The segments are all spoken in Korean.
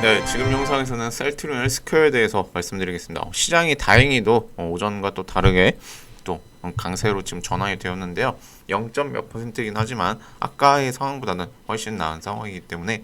네, 지금 영상에서는 셀트리온 헬스케어에 대해서 말씀드리겠습니다. 어, 시장이 다행히도 어, 오전과 또 다르게 또 어, 강세로 지금 전환이 되었는데요. 0. 몇 퍼센트긴 하지만 아까의 상황보다는 훨씬 나은 상황이기 때문에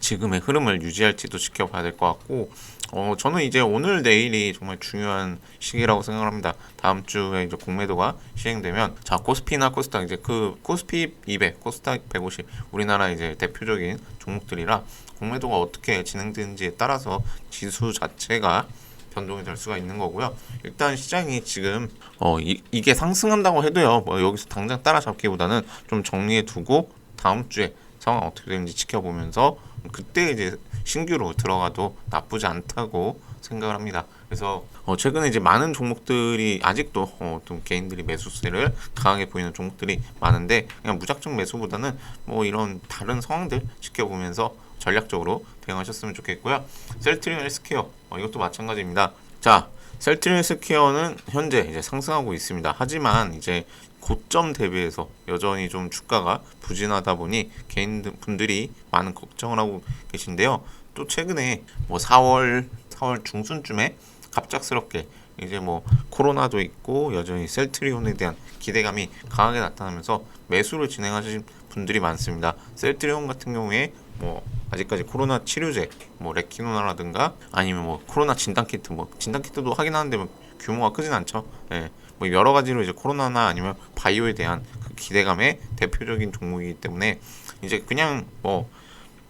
지금의 흐름을 유지할지도 지켜봐야 될 것 같고 어 저는 이제 오늘 내일이 정말 중요한 시기라고 생각합니다. 다음 주에 이제 공매도가 시행되면 자 코스피나 코스닥 이제 그 코스피 200, 코스닥 150 우리나라 이제 대표적인 종목들이라 공매도가 어떻게 진행되는지에 따라서 지수 자체가 변동이 될 수가 있는 거고요. 일단 시장이 지금 어 이, 이게 상승한다고 해도요. 뭐 여기서 당장 따라잡기보다는 좀 정리해 두고 다음 주에 상황 어떻게 되는지 지켜보면서 그때 이제 신규로 들어가도 나쁘지 않다고 생각을 합니다. 그래서 어 최근에 이제 많은 종목들이 아직도 어, 좀 개인들이 매수세를 강하게 보이는 종목들이 많은데 그냥 무작정 매수보다는 뭐 이런 다른 상황들 지켜보면서 전략적으로 대응하셨으면 좋겠고요. 셀트리온 헬스케어 어, 이것도 마찬가지입니다. 자, 셀트리온 헬스케어는 현재 이제 상승하고 있습니다. 하지만 이제 고점 대비해서 여전히 좀 주가가 부진하다 보니 개인 분들이 많은 걱정을 하고 계신데요. 또 최근에 뭐 4월 4월 중순쯤에 갑작스럽게 이제 뭐 코로나도 있고 여전히 셀트리온에 대한 기대감이 강하게 나타나면서 매수를 진행하신 분들이 많습니다. 셀트리온 같은 경우에 뭐 아직까지 코로나 치료제 뭐 레키노나라든가 아니면 뭐 코로나 진단 키트 뭐 진단 키트도 하긴 하는데 뭐 규모가 크진 않죠. 예. 뭐 여러 가지로 이제 코로나나 아니면 바이오에 대한 그 기대감의 대표적인 종목이기 때문에 이제 그냥 뭐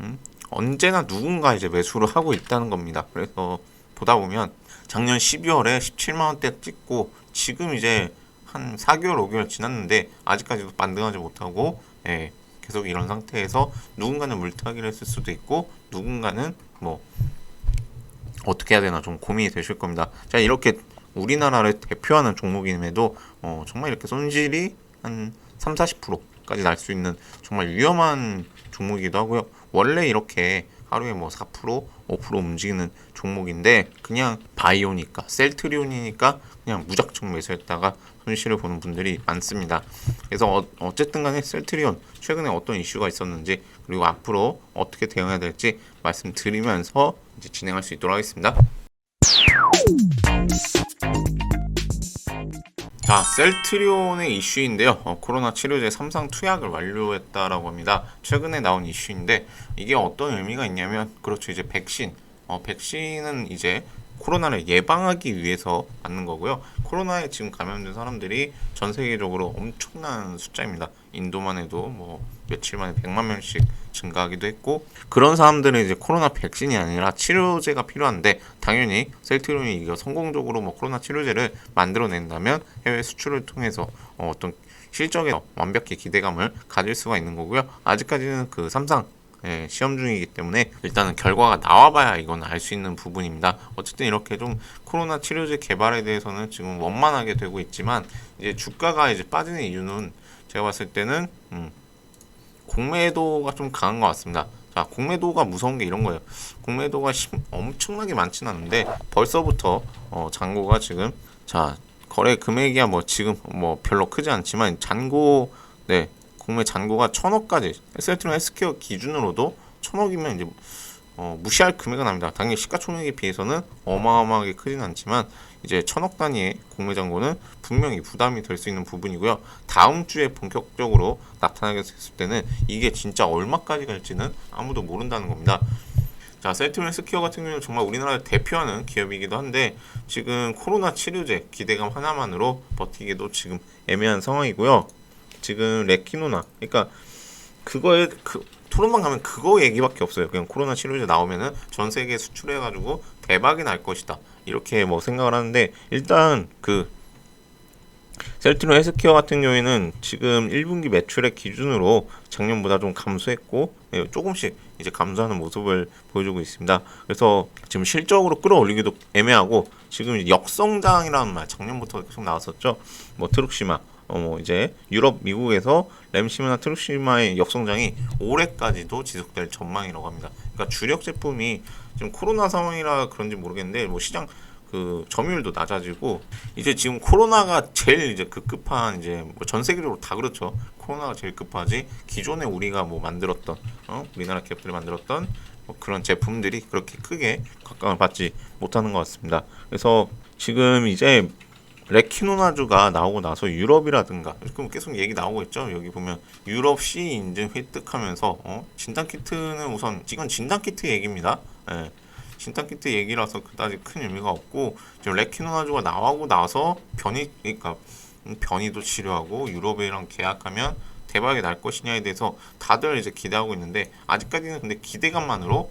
음, 언제나 누군가 이제 매수를 하고 있다는 겁니다. 그래서 보다 보면 작년 12월에 17만 원대 찍고 지금 이제 한 4개월 5개월 지났는데 아직까지도 반등하지 못하고 예, 계속 이런 상태에서 누군가는 물타기를 했을 수도 있고 누군가는 뭐 어떻게 해야 되나 좀 고민이 되실 겁니다. 자 이렇게 우리나라를 대표하는 종목임에도 어, 정말 이렇게 손실이 한 3, 40%까지 날 수 있는 정말 위험한 종목이기도 하고요. 원래 이렇게 하루에 뭐 4%, 5% 움직이는 종목인데 그냥 바이오니까 셀트리온이니까 그냥 무작정 매수했다가 손실을 보는 분들이 많습니다. 그래서 어, 쨌든 간에 셀트리온 최근에 어떤 이슈가 있었는지 그리고 앞으로 어떻게 대응해야 될지 말씀드리면서 이제 진행할 수 있도록 하겠습니다. 자, 셀트리온의 이슈인데요. 어, 코로나 치료제 3상 투약을 완료했다라고 합니다. 최근에 나온 이슈인데 이게 어떤 의미가 있냐면 그렇죠. 이제 백신. 어, 백신은 이제 코로나를 예방하기 위해서 맞는 거고요. 코로나에 지금 감염된 사람들이 전 세계적으로 엄청난 숫자입니다. 인도만 해도 뭐 며칠 만에 100만 명씩 증가하기도 했고 그런 사람들은 이제 코로나 백신이 아니라 치료제가 필요한데 당연히 셀트리온이 이거 성공적으로 뭐 코로나 치료제를 만들어낸다면 해외 수출을 통해서 어, 어떤 실적에 완벽히 기대감을 가질 수가 있는 거고요. 아직까지는 그 삼상 예, 시험 중이기 때문에 일단은 결과가 나와봐야 이건 알 수 있는 부분입니다. 어쨌든 이렇게 좀 코로나 치료제 개발에 대해서는 지금 원만하게 되고 있지만 이제 주가가 이제 빠지는 이유는 제가 봤을 때는 음, 공매도가 좀 강한 것 같습니다. 자, 공매도가 무서운 게 이런 거예요. 공매도가 심, 엄청나게 많지는 않은데 벌써부터 어, 잔고가 지금 자 거래 금액이야 뭐 지금 뭐 별로 크지 않지만 잔고 네 공매 잔고가 천억까지 셀트론 헬스케어 기준으로도 천억이면 이제 어, 무시할 금액은 아닙니다. 당연히 시가총액에 비해서는 어마어마하게 크진 않지만 이제 천억 단위의 공매 잔고는 분명히 부담이 될 수 있는 부분이고요. 다음 주에 본격적으로 나타나게 됐을 때는 이게 진짜 얼마까지 갈지는 아무도 모른다는 겁니다. 자, 셀트론 헬스케어 같은 경우는 정말 우리나라를 대표하는 기업이기도 한데 지금 코로나 치료제 기대감 하나만으로 버티기도 지금 애매한 상황이고요. 지금 레키노나 그러니까 그거에 그 토론만 가면 그거 얘기밖에 없어요. 그냥 코로나 치료제 나오면은 전 세계 수출해 가지고 대박이 날 것이다. 이렇게 뭐 생각을 하는데 일단 그 셀트론 헬스케어 같은 경우에는 지금 1분기 매출액 기준으로 작년보다 좀 감소했고 예, 조금씩 이제 감소하는 모습을 보여주고 있습니다. 그래서 지금 실적으로 끌어올리기도 애매하고 지금 역성장이라는 말 작년부터 계속 나왔었죠. 뭐 트룩시마 어, 뭐 이제 유럽, 미국에서 램시마나 트루시마의 역성장이 올해까지도 지속될 전망이라고 합니다. 그러니까 주력 제품이 지금 코로나 상황이라 그런지 모르겠는데 뭐 시장 그 점유율도 낮아지고 이제 지금 코로나가 제일 이제 급급한 이제 뭐 전 세계적으로 다 그렇죠. 코로나가 제일 급하지. 기존에 우리가 뭐 만들었던 어? 우리나라 기업들이 만들었던 뭐 그런 제품들이 그렇게 크게 각광을 받지 못하는 것 같습니다. 그래서 지금 이제 레키노나주가 나오고 나서 유럽이라든가 지금 계속 얘기 나오고 있죠. 여기 보면 유럽 C 인증 획득하면서 어? 진단 키트는 우선 이건 진단 키트 얘기입니다. 예. 진단 키트 얘기라서 그다지 큰 의미가 없고 지금 레키노나주가 나오고 나서 변이 그러니까 변이도 치료하고 유럽이랑 계약하면 대박이 날 것이냐에 대해서 다들 이제 기대하고 있는데 아직까지는 근데 기대감만으로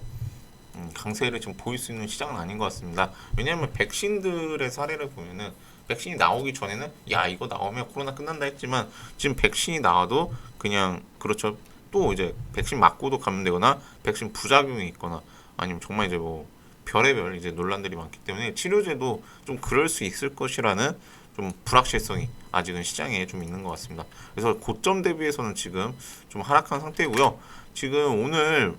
음, 강세를 좀 보일 수 있는 시장은 아닌 것 같습니다. 왜냐하면 백신들의 사례를 보면은 백신이 나오기 전에는 야 이거 나오면 코로나 끝난다 했지만 지금 백신이 나와도 그냥 그렇죠. 또 이제 백신 맞고도 감염되거나 백신 부작용이 있거나 아니면 정말 이제 뭐 별의별 이제 논란들이 많기 때문에 치료제도 좀 그럴 수 있을 것이라는 좀 불확실성이 아직은 시장에 좀 있는 것 같습니다. 그래서 고점 대비해서는 지금 좀 하락한 상태고요. 지금 오늘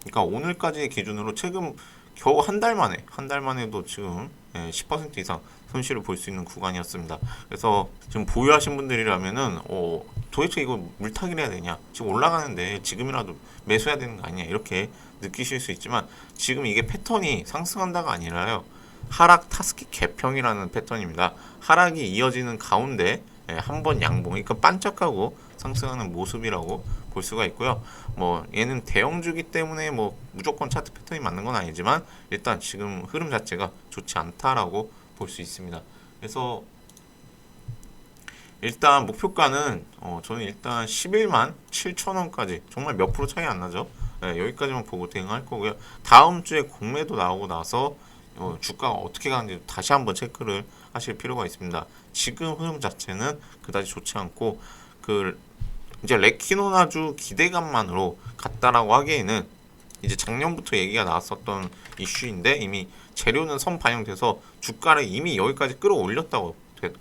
그러니까 오늘까지 기준으로 최근 겨우 한 달 만에 한 달 만에도 지금 예, 10% 이상 손실을 볼 수 있는 구간이었습니다. 그래서 지금 보유하신 분들이라면은 어, 도대체 이거 물타기를 해야 되냐? 지금 올라가는데 지금이라도 매수해야 되는 거 아니냐? 이렇게 느끼실 수 있지만 지금 이게 패턴이 상승한다가 아니라요. 하락 타스키 개평이라는 패턴입니다. 하락이 이어지는 가운데 예, 한번 양봉, 그러니까 반짝하고 상승하는 모습이라고 볼 수가 있고요. 뭐 얘는 대형주기 때문에 뭐 무조건 차트 패턴이 맞는 건 아니지만 일단 지금 흐름 자체가 좋지 않다라고 볼 수 있습니다. 그래서 일단 목표가는 어, 저는 일단 11만 7천 원까지 정말 몇 프로 차이 안 나죠. 네, 여기까지만 보고 대응할 거고요. 다음 주에 공매도 나오고 나서 어, 주가가 어떻게 가는지 다시 한번 체크를 하실 필요가 있습니다. 지금 흐름 자체는 그다지 좋지 않고 그 이제 레키노나주 기대감만으로 갔다라고 하기에는 이제 작년부터 얘기가 나왔었던 이슈인데 이미 재료는 선 반영돼서 주가를 이미 여기까지 끌어올렸다고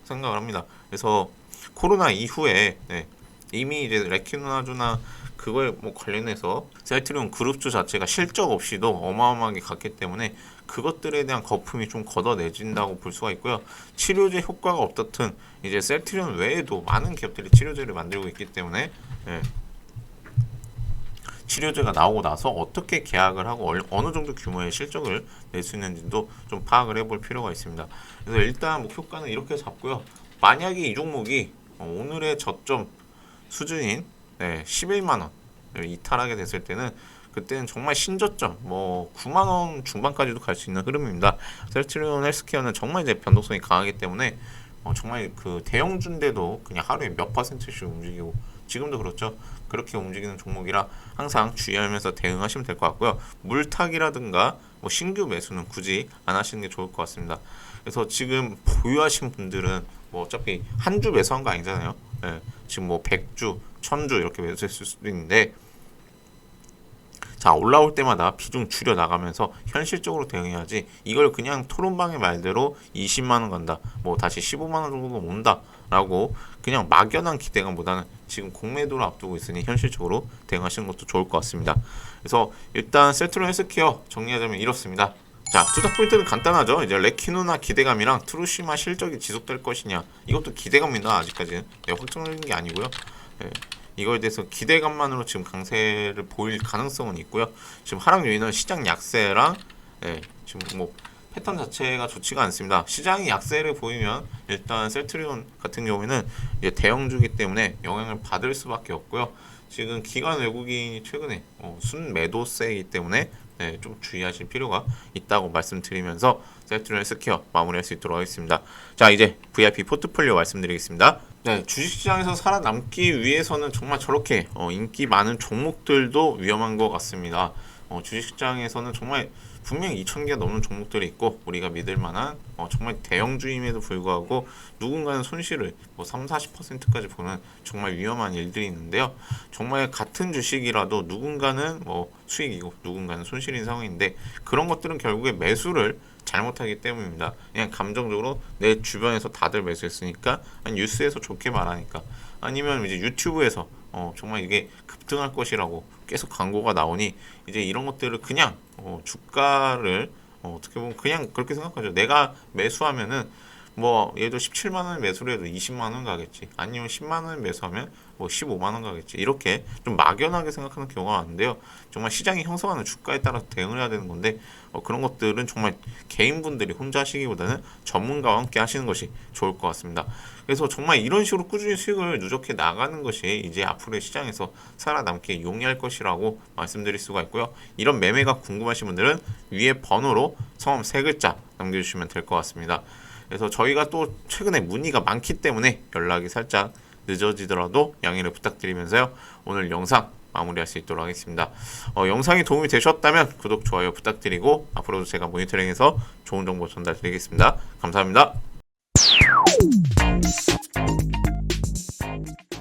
생각을 합니다. 그래서 코로나 이후에 네, 이미 이제 레키노나주나 그거에 뭐 관련해서 셀트리온 그룹주 자체가 실적 없이도 어마어마하게 갔기 때문에 그것들에 대한 거품이 좀 걷어내진다고 볼 수가 있고요. 치료제 효과가 없었든 이제 셀트리온 외에도 많은 기업들이 치료제를 만들고 있기 때문에 예. 치료제가 나오고 나서 어떻게 계약을 하고 얼- 어느 정도 규모의 실적을 낼 수 있는지도 좀 파악을 해볼 필요가 있습니다. 그래서 일단 목표가는 이렇게 잡고요. 만약에 이 종목이 어, 오늘의 저점 수준인 네, 11만 원을 이탈하게 됐을 때는 그때는 정말 신저점 뭐 9만 원 중반까지도 갈 수 있는 흐름입니다. 셀트리온 헬스케어는 정말 이제 변동성이 강하기 때문에 어, 정말 그 대형주인데도 그냥 하루에 몇 퍼센트씩 움직이고 지금도 그렇죠. 그렇게 움직이는 종목이라 항상 주의하면서 대응하시면 될 것 같고요. 물타기라든가 뭐 신규 매수는 굳이 안 하시는 게 좋을 것 같습니다. 그래서 지금 보유하신 분들은 뭐 어차피 한 주 매수한 거 아니잖아요. 예, 지금 뭐 100주, 1000주 이렇게 매수했을 수도 있는데 자 올라올 때마다 비중 줄여 나가면서 현실적으로 대응해야지 이걸 그냥 토론방의 말대로 20만 원 간다 뭐 다시 15만 원 정도 온다 라고 그냥 막연한 기대감보다는 지금 공매도를 앞두고 있으니 현실적으로 대응하시는 것도 좋을 것 같습니다. 그래서 일단 셀트론 헬스케어 정리하자면 이렇습니다. 자 투자 포인트는 간단하죠? 이제 레키노나 기대감이랑 트루시마 실적이 지속될 것이냐? 이것도 기대감입니다 아직까지는. 네, 확정적인 게 아니고요. 예. 이거에 대해서 기대감만으로 지금 강세를 보일 가능성은 있고요. 지금 하락 요인은 시장 약세랑 예, 지금 뭐 패턴 자체가 좋지가 않습니다. 시장이 약세를 보이면 일단 셀트리온 같은 경우에는 이제 대형주기 때문에 영향을 받을 수밖에 없고요. 지금 기관 외국인이 최근에 어, 순 매도세이기 때문에 네, 좀 주의하실 필요가 있다고 말씀드리면서 셀트리온 헬스케어 마무리할 수 있도록 하겠습니다. 자 이제 VIP 포트폴리오 말씀드리겠습니다. 네, 주식시장에서 살아남기 위해서는 정말 저렇게 어, 인기 많은 종목들도 위험한 것 같습니다. 어, 주식시장에서는 정말 분명히 2,000개 넘는 종목들이 있고 우리가 믿을 만한 어, 정말 대형주임에도 불구하고 누군가는 손실을 뭐 3, 40%까지 보는 정말 위험한 일들이 있는데요. 정말 같은 주식이라도 누군가는 뭐 수익이고 누군가는 손실인 상황인데 그런 것들은 결국에 매수를 잘못하기 때문입니다. 그냥 감정적으로 내 주변에서 다들 매수했으니까 아니 뉴스에서 좋게 말하니까 아니면 이제 유튜브에서 어, 정말 이게 급등할 것이라고 계속 광고가 나오니 이제 이런 것들을 그냥 어, 주가를 어, 어떻게 보면 그냥 그렇게 생각하죠. 내가 매수하면은 뭐 얘도 17만 원 매수를 해도 20만 원 가겠지. 아니면 10만 원 매수하면 뭐 15만 원 가겠지. 이렇게 좀 막연하게 생각하는 경우가 많은데요. 정말 시장이 형성하는 주가에 따라서 대응을 해야 되는 건데 어, 그런 것들은 정말 개인분들이 혼자 하시기보다는 전문가와 함께 하시는 것이 좋을 것 같습니다. 그래서 정말 이런 식으로 꾸준히 수익을 누적해 나가는 것이 이제 앞으로의 시장에서 살아남기에 용이할 것이라고 말씀드릴 수가 있고요. 이런 매매가 궁금하신 분들은 위에 번호로 성함 세 글자 남겨주시면 될 것 같습니다. 그래서 저희가 또 최근에 문의가 많기 때문에 연락이 살짝 늦어지더라도 양해를 부탁드리면서요. 오늘 영상 마무리할 수 있도록 하겠습니다. 어, 영상이 도움이 되셨다면 구독, 좋아요 부탁드리고 앞으로도 제가 모니터링해서 좋은 정보 전달드리겠습니다. 감사합니다.